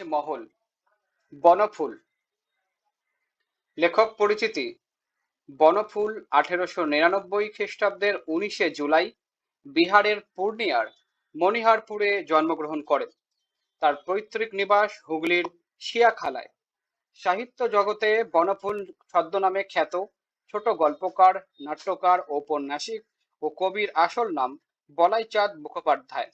তাজমহল বনফুল। লেখক পরিচিতি, বনফুল আঠেরোশো নিরানব্বই খ্রিস্টাব্দের উনিশে জুলাই, বিহারের পূর্ণিয়ার মণিহারপুরে জন্মগ্রহণ করেন। তার পৈতৃক নিবাস হুগলির শিয়াখালায়। সাহিত্য জগতে বনফুল ছদ্মনামে খ্যাত ছোট গল্পকার, নাট্যকার, ঔপন্যাসিক ও কবির আসল নাম বলাইচাঁদ মুখোপাধ্যায়।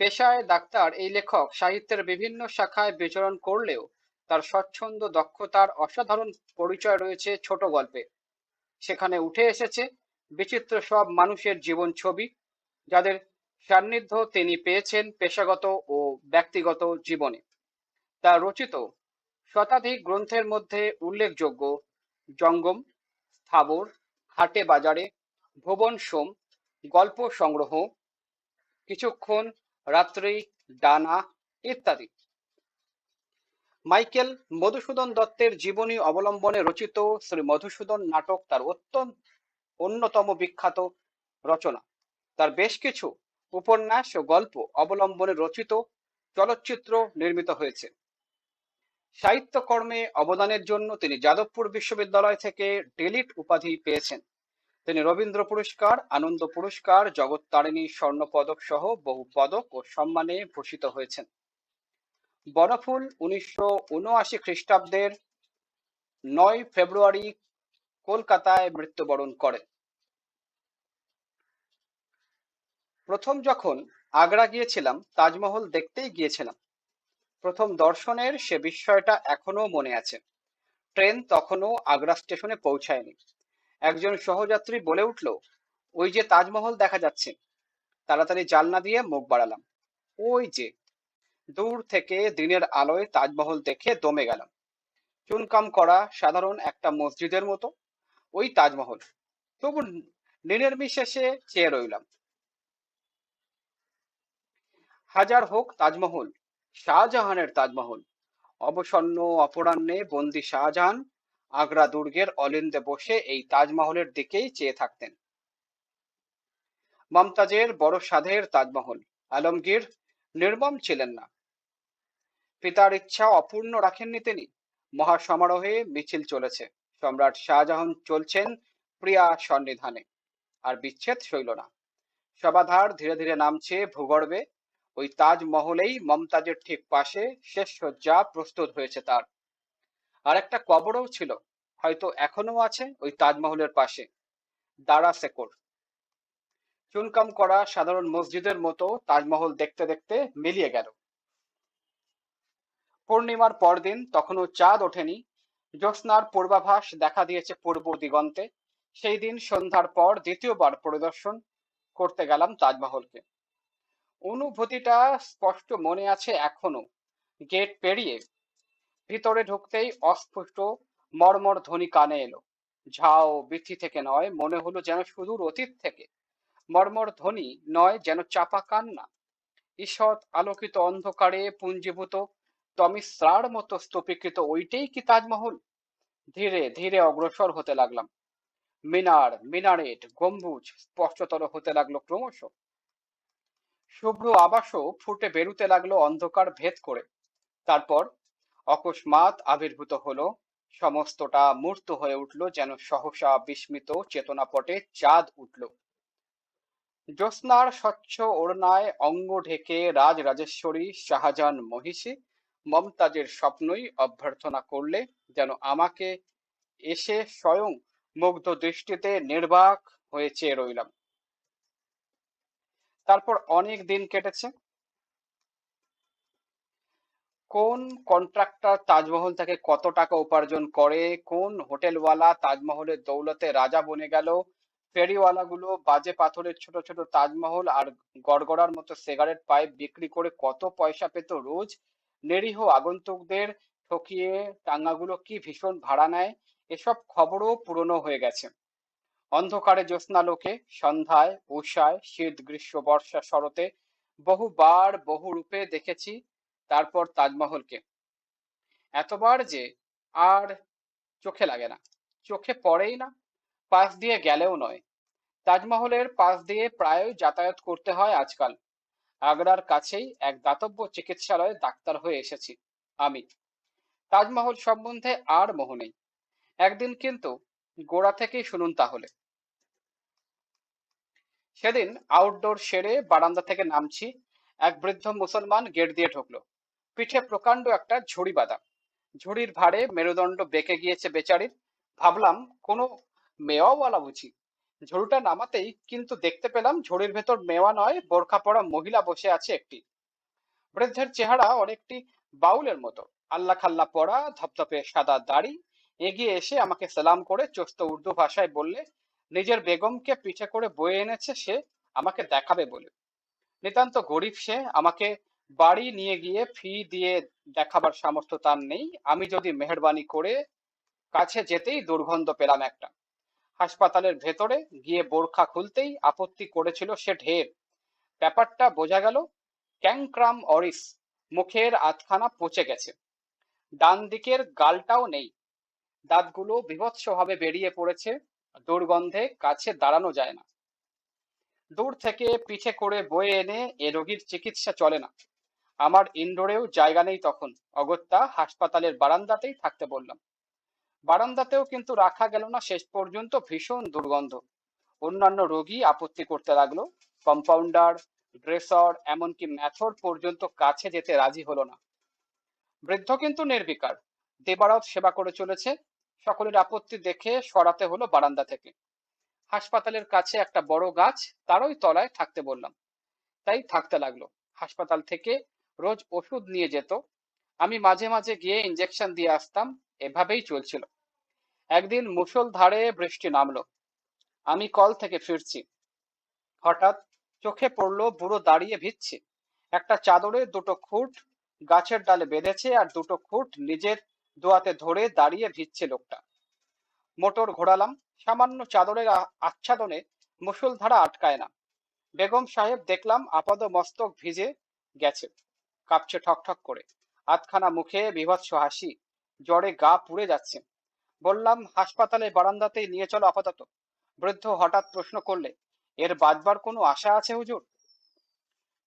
পেশায় ডাক্তার এই লেখক সাহিত্যের বিভিন্ন শাখায় বিচরণ করলেও তার স্বচ্ছন্দ, দক্ষতার অসাধারণ পরিচয় রয়েছে ছোট গল্পে। সেখানে উঠে এসেছে বিচিত্র সব মানুষের জীবন ছবি, যাদের সান্নিধ্য তিনি পেয়েছেন পেশাগত ও ব্যক্তিগত জীবনে। তার রচিত শতাধিক গ্রন্থের মধ্যে উল্লেখযোগ্য জঙ্গম, স্থাবর হাটে বাজারে, ভুবন সোম, গল্প সংগ্রহ, কিছুক্ষণ রাত্রি, ডানা ইত্যাদি। মাইকেল মধুসূদন দত্তের জীবনী অবলম্বনে রচিত শ্রী মধুসূদন নাটক তার অত্যন্ত অন্যতম বিখ্যাত রচনা। তার বেশ কিছু উপন্যাস ও গল্প অবলম্বনে রচিত চলচ্চিত্র নির্মিত হয়েছে। সাহিত্যকর্মে অবদানের জন্য তিনি যাদবপুর বিশ্ববিদ্যালয় থেকে ডেলিট উপাধি পেয়েছেন। তিনি রবীন্দ্র পুরস্কার, আনন্দ পুরস্কার জগত্তারিণী স্বর্ণ পদক সহ বহু পদক ও সম্মানে ভূষিত হয়েছেন। বনফুল উনিশশো উনআশি খ্রিস্টাব্দের নয় ফেব্রুয়ারি কলকাতায় মৃত্যুবরণ করেন। প্রথম যখন আগ্রা গিয়েছিলাম, তাজমহল দেখতেই গিয়েছিলাম। প্রথম দর্শনের সে বিষয়টা এখনও মনে আছে। ট্রেন তখনও আগ্রা স্টেশনে পৌঁছায়নি। একজন সহযাত্রী বলে উঠল, ওই যে তাজমহল দেখা যাচ্ছে। তাড়াতাড়ি জালনা দিয়ে মুখ বাড়ালাম। ওই যে, দূর থেকে দিনের আলোয় তাজমহল দেখে দমে গেলাম। চুনকাম করা সাধারণ একটা মসজিদের মতো। ওই তাজমহল। তবু নির্বিশেষে চেয়ে রইলাম। হাজার হোক তাজমহল, শাহজাহানের তাজমহল। অবসন্ন অপরাহ্নে বন্দি শাহজাহান আগ্রা দুর্গের অলিন্দে বসে এই তাজমহলের দিকেই চেয়ে থাকতেন। মমতাজের বড় সাধের তাজমহল, আলমগীর নির্মম ছিলেন না। পিতার ইচ্ছা অপূর্ণ রাখেননি তিনি। মহাসমারোহে মিছিল চলেছে। সম্রাট শাহজাহান চলছেন প্রিয়া সন্নিধানে। আর বিচ্ছেদ সইল না। সবাধার ধীরে ধীরে নামছে ভূগর্ভে। ওই তাজমহলেই মমতাজের ঠিক পাশে শেষ সজ্জা প্রস্তুত হয়েছে তার। আর একটা কবরও ছিল, হয়তো এখনও আছে ওই তাজমহলের পাশে। দারা শেকর চুনকাম করা সাধারণ মসজিদের মতো তাজমহল দেখতে দেখতে মিলিয়ে গেল। পূর্ণিমার পরদিন তখনও চাঁদ ওঠেনি। জ্যোৎস্নার পূর্বাভাস দেখা দিয়েছে পূর্ব দিগন্তে। সেই দিন সন্ধ্যার পর দ্বিতীয়বার পরিদর্শন করতে গেলাম তাজমহলকে। অনুভূতিটা স্পষ্ট মনে আছে এখনও গেট পেরিয়ে ভিতরে ঢুকতেই অস্ফুট মর্মর ধ্বনি কানে এলো। ঝাও বিথি থেকে নয়, মনে হলো যেন সুদূর অতীত থেকে। মর্মর ধ্বনি নয়, যেন চাপা কান্না। ঈষৎ আলোকিত অন্ধকারে পুঞ্জীভূত, তমিশ্রার মতো স্তূপীকৃত ওইটাই কি তাজমহল? ধীরে ধীরে অগ্রসর হতে লাগলাম। মিনার, মিনারেট, গম্বুজ স্পষ্টতর হতে লাগল ক্রমশ। শুভ্র আবাসও ফুটে বেরুতে লাগল অন্ধকার ভেদ করে। তারপর অকস্মাৎ আবির্ভূত হলো। সমস্তটা মূর্ত হয়ে উঠল যেন সহসা বিস্মিত চেতনাপটে চাঁদ উঠল। জ্যোৎস্নার স্বচ্ছ ওড়নায় অঙ্গ ঢেকে রাজ রাজেশ্বরী শাহজাহান মহিষী, মমতাজের স্বপ্নই অভ্যর্থনা করলে যেন আমাকে এসে স্বয়ং মুগ্ধ দৃষ্টিতে নির্বাক হয়ে চেয়ে রইলাম। তারপর অনেক দিন কেটেছে। কোন কন্ট্রাক্টর তাজমহল থেকে কত টাকা উপার্জন করে? কোন হোটেলওয়ালা তাজমহলের দৌলতে রাজা বনে গেল? ফেরিওয়ালাগুলো বাজে পাথরের ছোট ছোট তাজমহল আর গড়গড়ার মতো সিগারেট পাইপ বিক্রি করে কত পয়সা পেত রোজ? নিরীহ আগন্তুকদের ঠকিয়ে টাঙ্গাগুলো কি ভীষণ ভাড়া নেয়? এসব খবরও পুরনো হয়ে গেছে। অন্ধকারে জ্যোৎস্নালোকে, সন্ধ্যায় উষায় শীত গ্রীষ্ম বর্ষা শরতে বহুবার বহু রূপে দেখেছি তারপর তাজমহলকে। এতবার যে আর চোখে লাগে না। চোখে পড়েই না। পাশ দিয়ে গেলেও নয়। তাজমহলের পাশ দিয়ে প্রায় যাতায়াত করতে হয় আজকাল। আগ্রার কাছেই এক দাতব্য চিকিৎসালয়ে ডাক্তার হয়ে এসেছি আমি। তাজমহল সম্বন্ধে আর মোহ নেই। একদিন কিন্তু গোড়া থেকেই শুনুন তাহলে। সেদিন আউটডোর সেরে বারান্দা থেকে নামছি। এক বৃদ্ধ মুসলমান গেট দিয়ে ঢুকলো। পিঠে প্রকাণ্ড একটা ঝুড়ি বাঁধা ঝুড়ির ভারে মেরুদণ্ড বেঁকে গিয়েছে বেচারির। ভাবলাম, কোনো মেওয়াওয়ালা বুঝি। ঝুড়িটা নামাতেই কিন্তু দেখতে পেলাম ঝুড়ির ভেতর মেওয়া নয়, বোরখা পরা মহিলা বসে আছে একটি। বৃদ্ধের চেহারা অনেকটি বাউলের মতো। আল্লাহ খাল্লা পরা, ধপধপে সাদা দাড়ি। এগিয়ে এসে আমাকে সালাম করে চস্ত উর্দু ভাষায় বললে, নিজের বেগমকে পিঠে করে বয়ে এনেছে সে, আমাকে দেখাবে বলে। নিতান্ত গরিব সে আমাকে বাড়ি নিয়ে গিয়ে ফি দিয়ে দেখাবার সামর্থ্য তার নেই। আমি যদি মেহরবানি করে কাছে যেতেই দুর্গন্ধ পেলাম একটা। হাসপাতালের ভেতরে গিয়ে বোরখা খুলতেই আপত্তি করেছিল সে ঢের। ব্যাপারটা বোঝা গেল, ক্যাংক্রাম অরিস মুখের আধখানা পচে গেছে। ডান দিকের গালটাও নেই। দাঁতগুলো বিভৎসভাবে বেরিয়ে পড়েছে, দুর্গন্ধে কাছে দাঁড়ানো যায় না। দূর থেকে পিঠে করে বয়ে এনে এ রোগীর চিকিৎসা চলে না। আমার ইনডোরেও জায়গা নেই তখন। অগত্যা হাসপাতালের বারান্দাতেই থাকতে বললাম। বারান্দাতেও কিন্তু রাখা গেল না শেষ পর্যন্ত ভীষণ দুর্গন্ধ। অন্যান্য রোগী আপত্তি করতে লাগল। কম্পাউন্ডার, ড্রেসর, এমনকি ম্যাথর পর্যন্ত কাছে যেতে রাজি হলো না। বৃদ্ধ কিন্তু নির্বিকার। দেবারত সেবা করে চলেছে। সকলের আপত্তি দেখে সরাতে হলো বারান্দা থেকে। হাসপাতালের কাছে একটা বড় গাছ, তারই তলায় থাকতে বললাম। তাই থাকতে লাগল। হাসপাতাল থেকে রোজ ওষুধ নিয়ে যেত। আমি মাঝে মাঝে গিয়ে ইঞ্জেকশন দিয়ে আসতাম। এভাবেই চলছিল। একদিন মুষলধারে বৃষ্টি নামলো। আমি কল থেকে ফিরছি। হঠাৎ চোখে পড়ল বুড়ো দাঁড়িয়ে ভিজছে। একটা চাদরে দুটো খুঁট, গাছের ডালে বেঁধেছে আর দুটো খুঁট নিজের দোয়াতে ধরে দাঁড়িয়ে ভিজছে লোকটা। মোটর ঘোরালাম। সামান্য চাদরের আচ্ছাদনে মুষলধারা আটকায় না। বেগম সাহেব দেখলাম আপাদ মস্তক ভিজে গেছে। কাঁপছে ঠকঠক করে। আধখানা মুখে বিভৎস হাসি, জ্বরে গা পুড়ে যাচ্ছে। বললাম হাসপাতালে বারান্দাতেই নিয়ে চলো আপাতত। বৃদ্ধ হঠাৎ প্রশ্ন করলে, এর বাঁচবার কোনো আশা আছে হুজুর?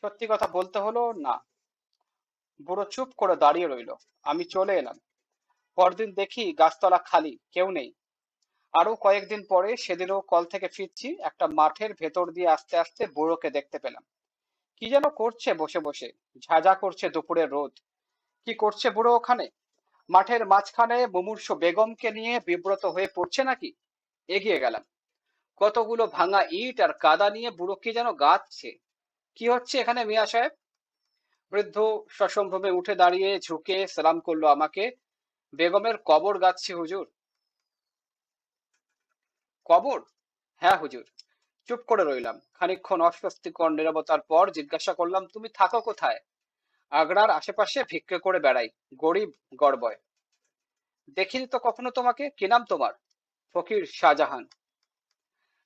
সত্যি কথা বলতে হলো, না। বুড়ো চুপ করে দাঁড়িয়ে রইল। আমি চলে এলাম। পরদিন দেখি গাছতলা খালি, কেউ নেই। আরও কয়েকদিন পরে সেদিনও কল থেকে ফিরছি, একটা মাঠের ভেতর দিয়ে আস্তে আস্তে বুড়োকে দেখতে পেলাম। কি যেন করছে বসে বসে ঝাঁঝা করছে দুপুরের রোদ। কি করছে বুড়ো ওখানে? মাঠের মাঝখানে মুমূর্ষ বেগমকে নিয়ে বিব্রত হয়ে পড়ছে নাকি? এগিয়ে গেলাম। কতগুলো ভাঙা ইট আর কাদা নিয়ে বুড়ো কি যেন গাচ্ছে কি হচ্ছে এখানে মিয়া সাহেব? বৃদ্ধ সসম্ভ্রমে উঠে দাঁড়িয়ে ঝুঁকে সালাম করল আমাকে, বেগমের কবর গাচ্ছি হুজুর। কবর? হ্যাঁ হুজুর। চুপ করে রইলাম। খানিকক্ষণ অস্বস্তিকর নিরবতার পর জিজ্ঞাসা করলাম, তুমি থাকো কোথায়? আগ্রার আশেপাশে ভিক্ষে করে বেড়াই, গরিব গড়বয়। দেখিনি তো কখনো তোমাকে? কি নাম তোমার? ফকির শাহজাহান।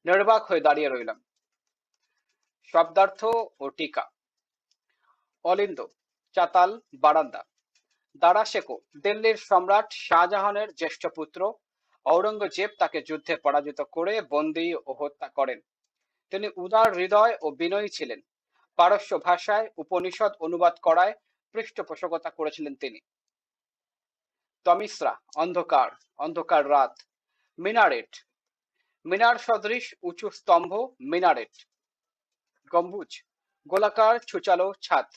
নির্বাক হয়ে দাঁড়িয়ে রইলাম। শব্দার্থ ও টিকা। অলিন্দ, চাতাল, বারান্দা। দারা শেখো, দিল্লির সম্রাট শাহজাহানের জ্যেষ্ঠ পুত্র। ঔরঙ্গজেব তাকে যুদ্ধে পরাজিত করে বন্দী ও হত্যা করেন। তিনি উদার হৃদয় ও বিনয়ী ছিলেন। পারস্য ভাষায় উপনিষদ অনুবাদ করায় পৃষ্ঠপোষকতা করেছিলেন তিনি। তমিশ্রা, অন্ধকার অন্ধকার রাত, মিনারেট, মিনার সদৃশ উঁচু স্তম্ভ, মিনারেট, গম্বুজ, গোলাকার ছুচালো ছাদ,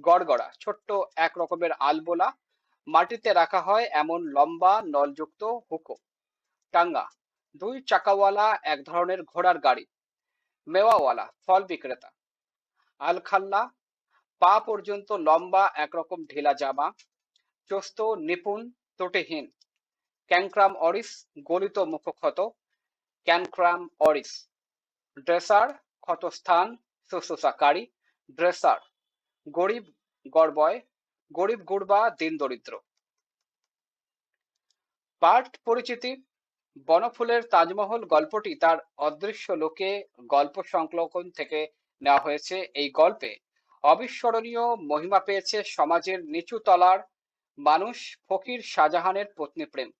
গড়গড়া, ছোট্ট এক রকমের আলবোলা, মাটিতে রাখা হয় এমন লম্বা নলযুক্ত হুকো। টাঙ্গা, দুই চাকাওয়ালা এক ধরনের ঘোড়ার গাড়ি। মেওয়াওয়ালা ফল বিক্রেতা। আলখাল্লা পা পর্যন্ত লম্বা একরকম ঢিলা জামা, চস্ত নিপুণ ত্রুটিহীন ক্যাংক্রাম অরিস, গলিত মুখক্ষত, ক্যানক্রাম অরিস। ড্রেসার, ক্ষতস্থান, শুশ্রূষাকারী, ড্রেসার, গরিব গড়বয়, গরিব গুড়বা, দিন দরিদ্র। পাঠ পরিচিতি বনফুলের তাজমহল গল্পটি তার অদৃশ্য লোকে গল্প সংকলন থেকে নেওয়া হয়েছে। এই গল্পে অবিস্মরণীয় মহিমা পেয়েছে সমাজের নিচু তলার মানুষ ফকির শাহজাহানের পত্নী প্রেম।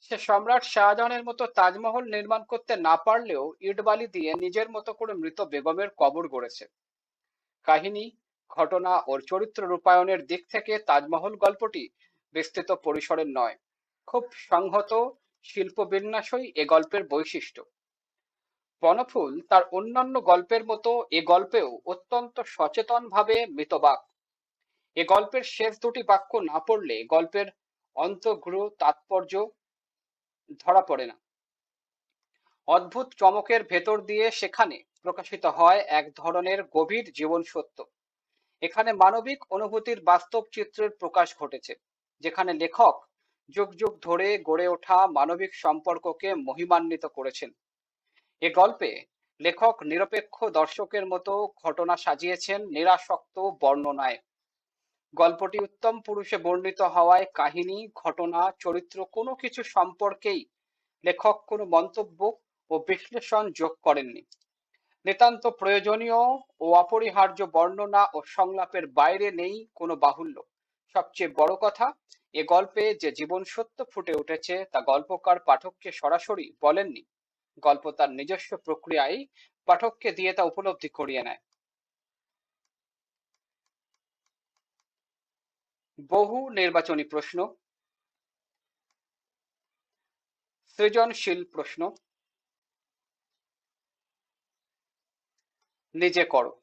সে সম্রাট শাহজাহানের মতো তাজমহল নির্মাণ করতে না পারলেও ইটবালি দিয়ে নিজের মতো করে মৃত বেগমের কবর গড়েছে। কাহিনী, ঘটনা ও চরিত্র রূপায়ণের দিক থেকে তাজমহল গল্পটি বিস্তৃত পরিসরের নয়। খুব সংহত শিল্পবিন্যাসই এ গল্পের বৈশিষ্ট্য। বনফুল তার অন্যান্য গল্পের মতো এ গল্পেও অত্যন্ত সচেতনভাবে মিতবাক। এ গল্পের শেষ দুটি বাক্য না পড়লে গল্পের অন্তর্গ্রহ তাৎপর্য ধরা পড়ে না। অদ্ভুত চমকের ভেতর দিয়ে সেখানে প্রকাশিত হয় এক ধরনের গভীর জীবন সত্য। এখানে মানবিক অনুভূতির বাস্তব চিত্রের প্রকাশ ঘটেছে, যেখানে লেখক যুগ যুগ ধরে গড়ে ওঠা মানবিক সম্পর্ককে মহিমান্বিত করেছেন। এ গল্পে লেখক, নিরপেক্ষ দর্শকের মতো ঘটনা সাজিয়েছেন নিরাসক্ত বর্ণনায়। গল্পটি উত্তম পুরুষে বর্ণিত হওয়ায় কাহিনী, ঘটনা, চরিত্র কোনো কিছু সম্পর্কেই লেখক কোনো মন্তব্য ও বিশ্লেষণ যোগ করেননি। নিতান্ত প্রয়োজনীয় ও অপরিহার্য বর্ণনা ও সংলাপের বাইরে নেই কোনো বাহুল্য। সবচেয়ে বড় কথা এ গল্পে যে জীবন সত্য ফুটে উঠেছে, তা গল্পকার পাঠককে সরাসরি বলেননি। গল্প তার নিজস্ব প্রক্রিয়ায় পাঠককে দিয়ে তা উপলব্ধি করিয়ে নেয়। বহু নির্বাচনী প্রশ্ন, সৃজনশীল প্রশ্ন, নিজে করো।